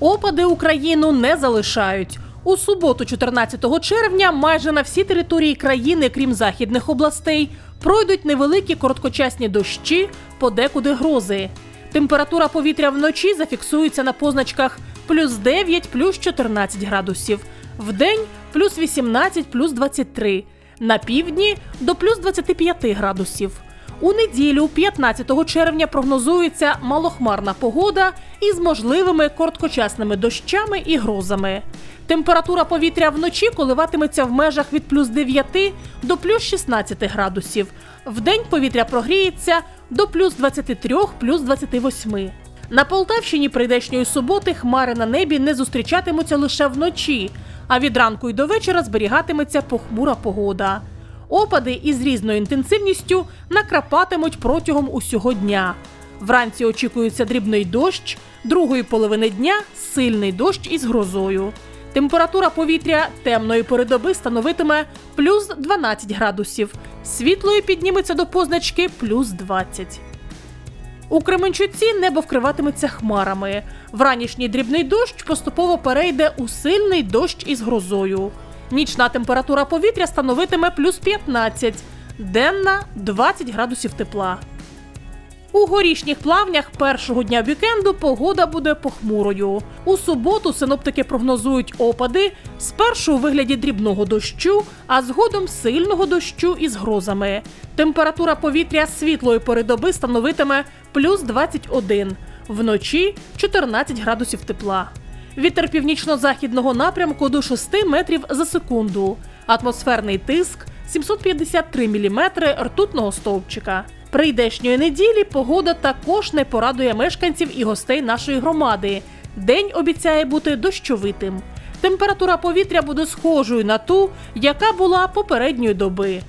Опади Україну не залишають. У суботу, 14 червня, майже на всій території країни, крім західних областей, пройдуть невеликі короткочасні дощі, подекуди грози. Температура повітря вночі зафіксується на позначках плюс 9, плюс 14 градусів. Вдень плюс 18, плюс 23. На півдні до плюс 25 градусів. У неділю, 15 червня, прогнозується малохмарна погода із можливими короткочасними дощами і грозами. Температура повітря вночі коливатиметься в межах від плюс 9 до плюс 16 градусів. Вдень повітря прогріється до плюс 23, плюс 28. На Полтавщині прийдешньої суботи хмари на небі не зустрічатимуться лише вночі, а від ранку й до вечора зберігатиметься похмура погода. Опади із різною інтенсивністю накрапатимуть протягом усього дня. Вранці очікується дрібний дощ, другої половини дня сильний дощ із грозою. Температура повітря темної передоби становитиме плюс 12 градусів, світлої підніметься до позначки плюс 20. У Кременчуці небо вкриватиметься хмарами. Вранішній дрібний дощ поступово перейде у сильний дощ із грозою. Нічна температура повітря становитиме плюс 15, денна 20 градусів тепла. У горішніх плавнях першого дня вікенду погода буде похмурою. У суботу синоптики прогнозують опади спершу у вигляді дрібного дощу, а згодом сильного дощу із грозами. Температура повітря світлої передоби становитиме плюс 21, вночі 14 градусів тепла. Вітер північно-західного напрямку до 6 метрів за секунду. Атмосферний тиск 753 мм ртутного стовпчика. Прийдешньої неділі погода також не порадує мешканців і гостей нашої громади. День обіцяє бути дощовитим. Температура повітря буде схожою на ту, яка була попередньої доби.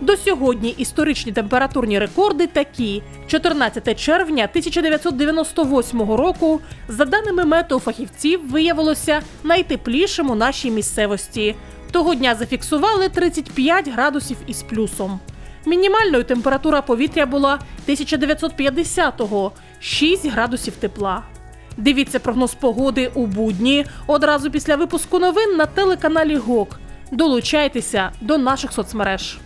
До сьогодні історичні температурні рекорди такі: 14 червня 1998 року, за даними метеофахівців, виявилося найтеплішим у нашій місцевості. Того дня зафіксували 35 градусів із плюсом. Мінімальною температура повітря була 1950-го 6 градусів тепла. Дивіться прогноз погоди у будні одразу після випуску новин на телеканалі ГОК. Долучайтеся до наших соцмереж.